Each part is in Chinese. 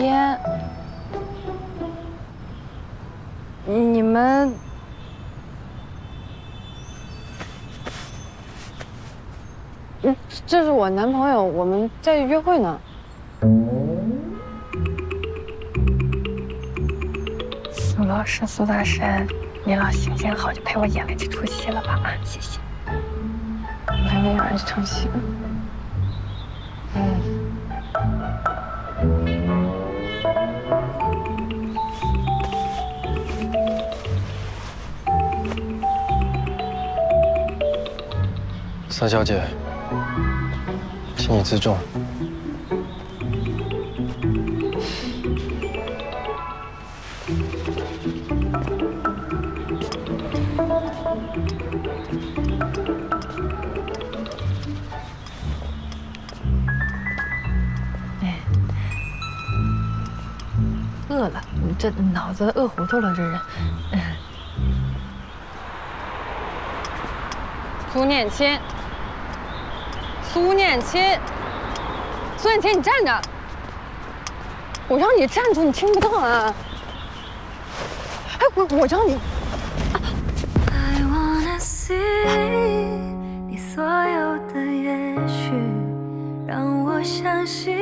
天，你们，嗯，这是我男朋友，我们在约会呢。苏老师，苏大神，你老行行好，就陪我演了这出戏了吧？啊，谢谢。我还没演完这场戏三小姐，请你自重。饿了，这脑子饿糊涂了，这人。苏念亲，苏念亲，苏念亲，你站着！我让你站住，你听不到啊！哎，我我让你。I wanna see 你所有的也许，让我相信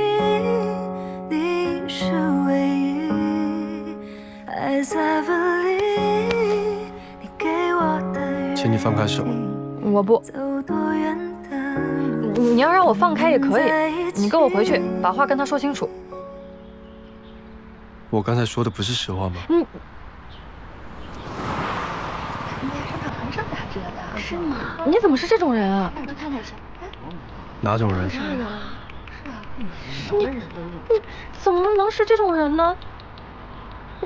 你是唯一。As I believe 你给我的请你放开手。我不，走多远的你你要让我放开也可以，你跟我回去，把话跟他说清楚。我刚才说的不是实话吗？是吗？你怎么是这种人啊？看看去哪种人？是啊，是啊，你怎么能是这种人呢？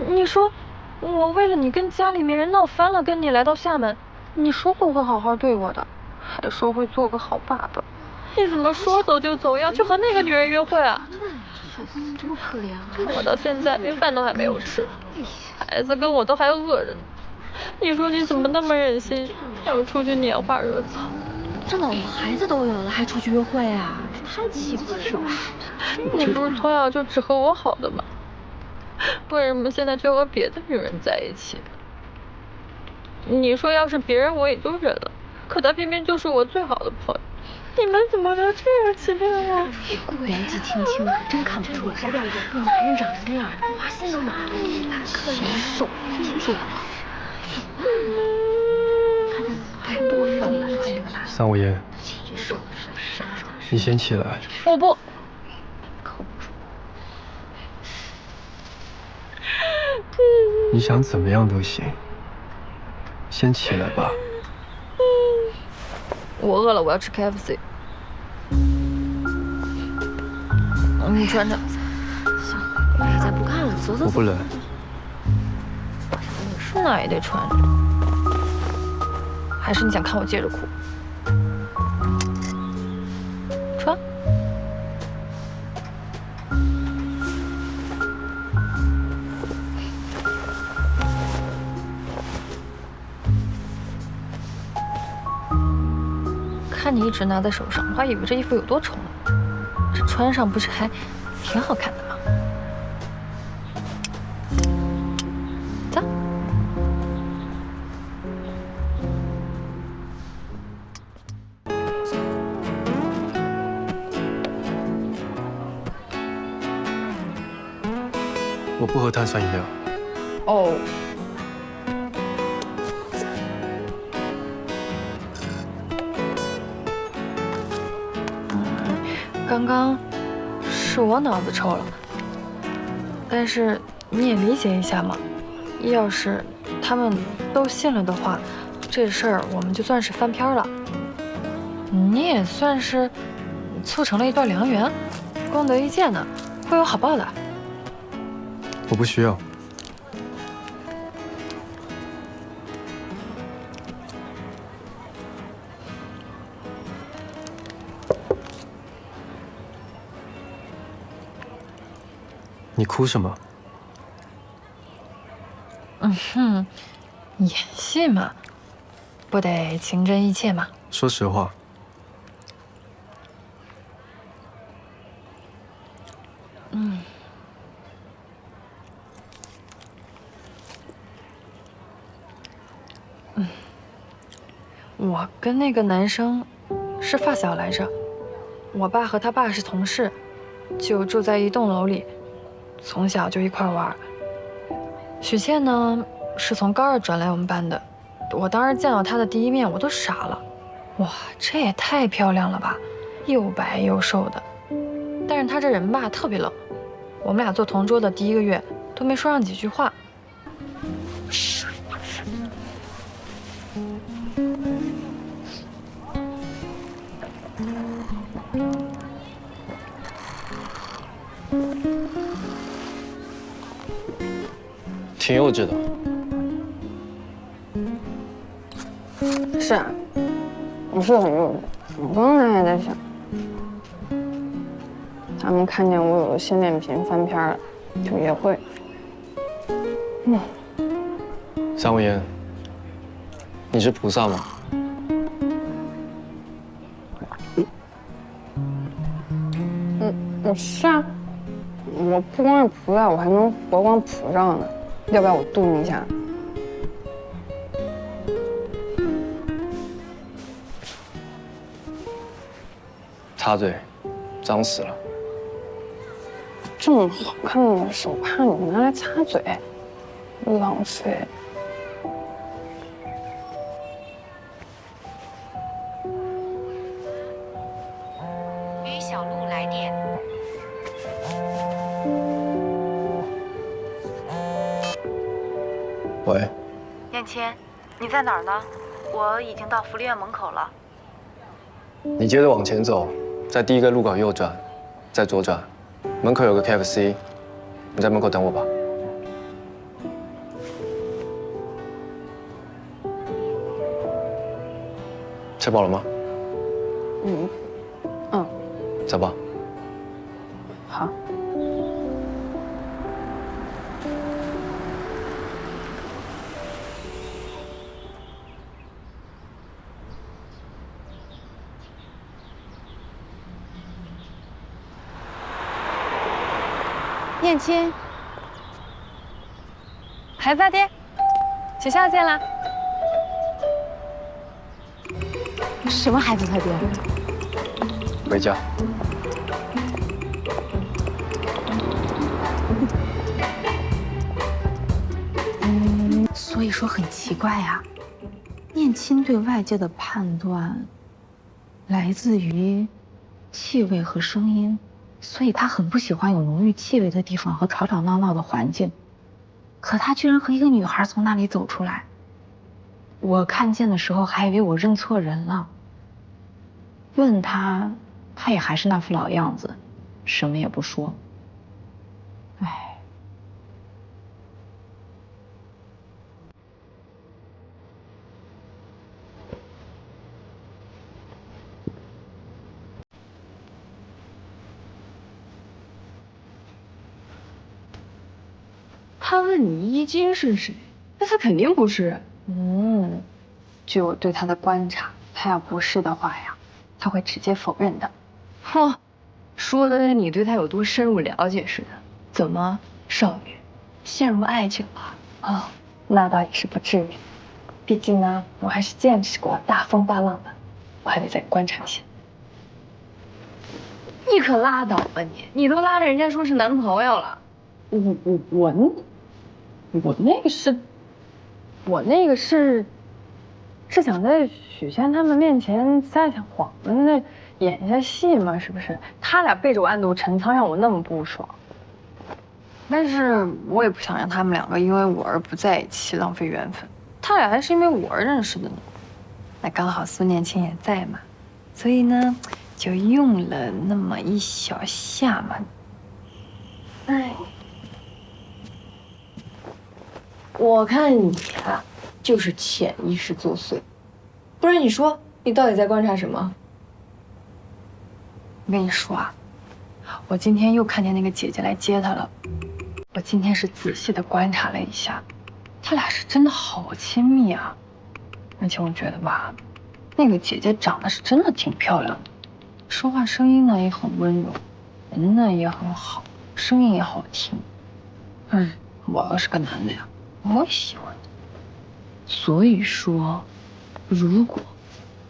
你说，我为了你跟家里面人闹翻了，跟你来到厦门，你说过会好好对我的，还说会做个好爸爸，你怎么说走就走，要去和那个女人约会啊？这么可怜啊！我到现在连饭都还没有吃，孩子跟我都还饿着呢。你说你怎么那么忍心让我出去拈花惹草？这老婆孩子都有了，还出去约会啊？太奇怪了。你不是从小就只和我好的吗？为什么现在就和别的女人在一起？你说要是别人我也就忍了，可他偏偏就是我最好的朋友。你们怎么能这样欺骗我？年纪轻轻的，真看不出来。男人长成这样，花心都麻了。可怜，受受不了。太过分了，三五爷，你先起来。我不。你想怎么样都行，先起来吧。我饿了，我要吃 KFC。你穿着。哎，咱不看了，走走走。我不冷，那也得穿着。还是你想看我接着哭？看你一直拿在手上，我还以为这衣服有多丑呢。这穿上不是还挺好看的吗？走。我不喝碳酸饮料。哦。刚刚是我脑子抽了，但是你也理解一下嘛。要是他们都信了的话，这事儿我们就算是翻篇了。你也算是促成了一段良缘，功德一件呢，会有好报的。我不需要。你哭什么？嗯哼演戏嘛不得情真意切吗说实话。嗯。嗯。我跟那个男生是发小来着我爸和他爸是同事就住在一栋楼里。从小就一块玩。许倩呢，是从高二转来我们班的，我当时见到她的第一面，我都傻了，哇，这也太漂亮了吧，又白又瘦的，但是她这人吧特别冷，我们俩做同桌的第一个月都没说上几句话。挺幼稚的。是啊，我是很幼稚。我刚才也在想，他们看见我有了新恋频翻篇了，就也会。嗯三无烟，你是菩萨吗？嗯，我是啊，我不光是菩萨，我还能佛光普照呢。要不要我度你一下？擦嘴，脏死了。这么好看的手帕，你拿来擦嘴，浪费。燕青，你在哪儿呢？我已经到福利院门口了。你接着往前走，在第一个路口右转，再左转，门口有个 KFC，你在门口等我吧。吃饱了吗？嗯，嗯，走吧。好。燕青，孩子爹，学校见啦。什么孩子他爹？回家。所以说很奇怪呀、念亲对外界的判断来自于气味和声音，所以他很不喜欢有浓郁气味的地方和吵吵闹闹的环境。可他居然和一个女孩从那里走出来，我看见的时候还以为我认错人了。问他，他也还是那副老样子，什么也不说。哎。他问你伊金是谁，那他肯定不是。嗯，据我对他的观察，他要不是的话呀，他会直接否认的。哼，说的你对他有多深入了解似的。怎么，少女陷入爱情了？啊、那倒也是不至于。毕竟呢，我还是见识过大风大浪的，我还得再观察一下。你可拉倒吧你！你都拉着人家说是男朋友了。我我我那我那个是，我那个是，是想在许仙他们面前撒下谎那演一下戏嘛，是不是？他俩背着我暗度陈仓，让我那么不爽。但是我也不想让他们两个因为我而不在一起，浪费缘分。他俩还是因为我而认识的呢。那刚好苏念青也在嘛，所以呢，就用了那么一小下嘛。哎。我看你啊，就是潜意识作祟。不然你说你到底在观察什么？我跟你说啊，我今天又看见那个姐姐来接他了。我今天是仔细的观察了一下，他俩是真的好亲密啊。而且我觉得吧，那个姐姐长得是真的挺漂亮的，说话声音呢也很温柔，人呢也很好，声音也好听。嗯，我要是个男的呀，我喜欢她。所以说，如果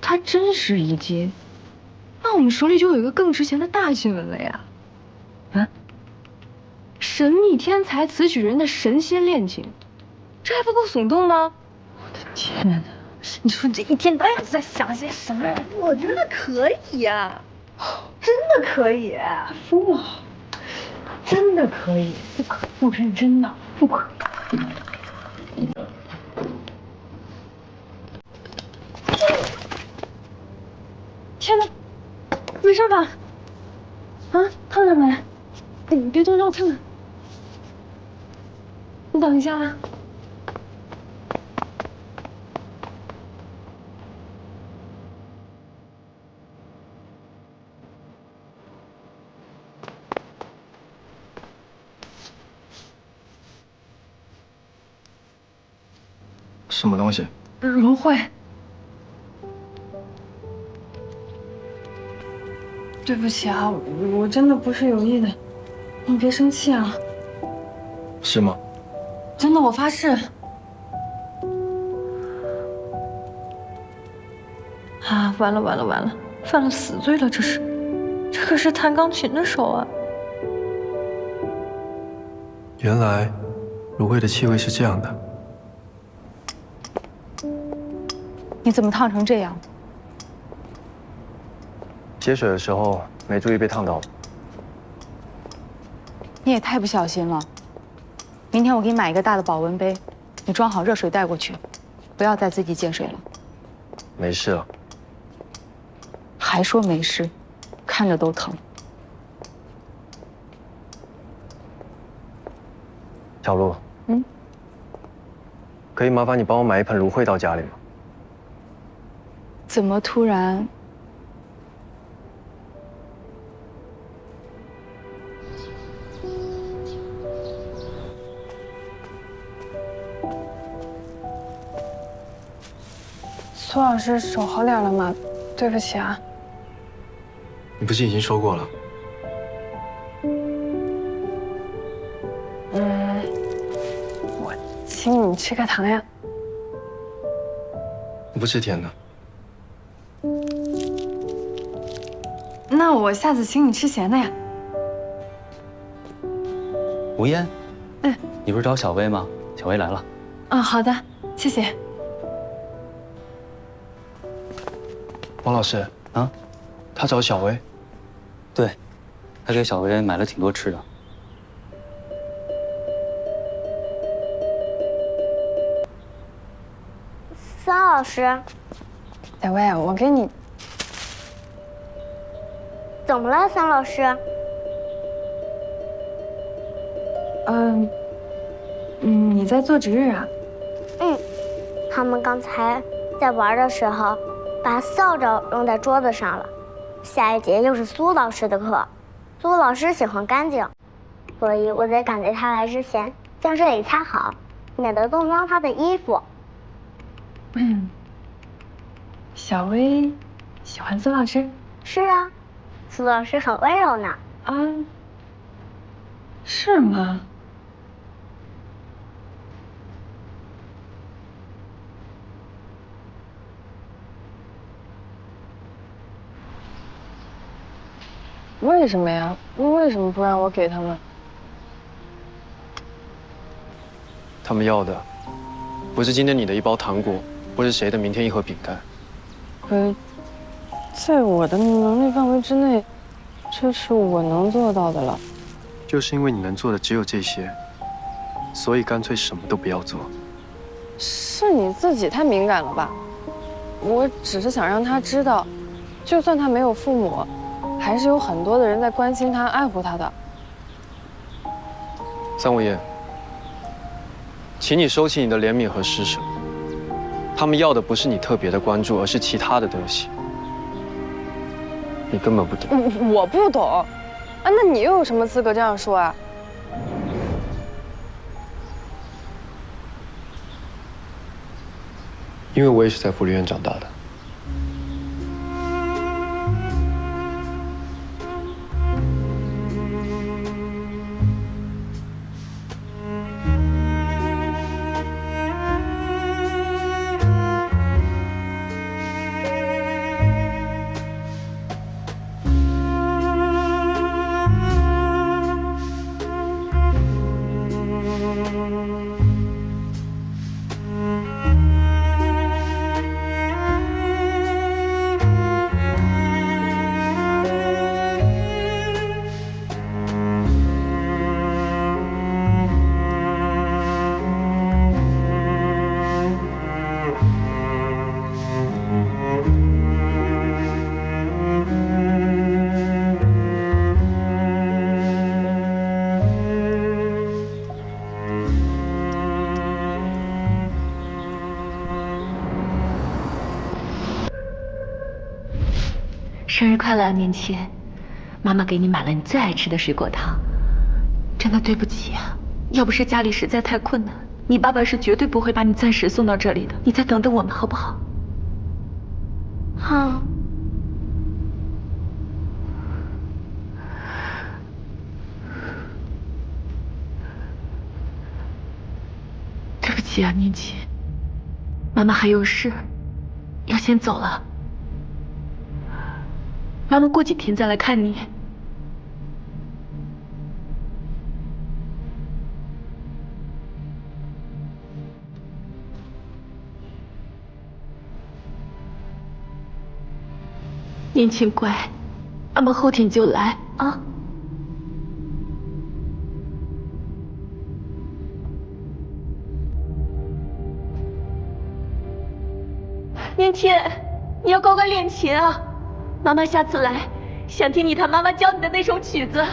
他真是一金，那我们手里就有一个更值钱的大新闻了呀！啊，神秘天才此举人的神仙恋情，这还不够耸动吗？我的天哪！你说你这一天到晚在想些什么？我觉得可以呀、真的可以。疯了！真的可以，不可不认真的，不可。天哪，没事吧？啊，烫着没？你别动，让我看看。你等一下啊。什么东西？芦荟。对不起啊，我我真的不是有意的，你别生气啊。是吗？真的，我发誓。啊，完了完了完了，犯了死罪了，这是，这可是弹钢琴的手啊！原来，芦荟的气味是这样的。你怎么烫成这样？接水的时候没注意被烫到了。你也太不小心了。明天我给你买一个大的保温杯，你装好热水带过去，不要再自己接水了。没事了。还说没事，看着都疼。小璐，嗯，可以麻烦你帮我买一盆芦荟到家里吗？怎么突然？苏老师手好点了吗？对不起啊。你不是已经说过了？嗯，我请你吃个糖呀。我不吃甜的。那我下次请你吃咸的呀。吴烟，嗯，你不是找小薇吗？小薇来了。啊，好的，谢谢。王老师，啊，他找小薇。对，他给小薇买了挺多吃的。桑老师，小薇，我给你怎么了？桑老师，嗯，嗯，你在做值日啊？嗯，他们刚才在玩的时候，把扫帚扔在桌子上了。下一节又是苏老师的课，苏老师喜欢干净，所以我得赶在他来之前将这里擦好，免得弄脏他的衣服。嗯，小薇喜欢苏老师是啊，苏老师很温柔呢。啊？是吗？为什么呀？为什么不让我给他们？他们要的，不是今天你的一包糖果，不是谁的明天一盒饼干。呃，在我的能力范围之内，这是我能做到的了。就是因为你能做的只有这些，所以干脆什么都不要做。是你自己太敏感了吧？我只是想让他知道，就算他没有父母，还是有很多的人在关心他、爱护他的。三五爷，请你收起你的怜悯和施舍。他们要的不是你特别的关注，而是其他的东西。你根本不懂。我我不懂，啊，那你又有什么资格这样说啊？因为我也是在福利院长大的。生日快乐啊，年轻！妈妈给你买了你最爱吃的水果糖。真的对不起啊，要不是家里实在太困难，你爸爸是绝对不会把你暂时送到这里的。你再等等我们好不好？好。对不起啊，年轻。妈妈还有事，要先走了。妈妈过几天再来看你。年轻乖，妈妈后天就来啊。年轻，你要乖乖练琴啊！妈妈下次来，想听你弹妈妈教你的那首曲子。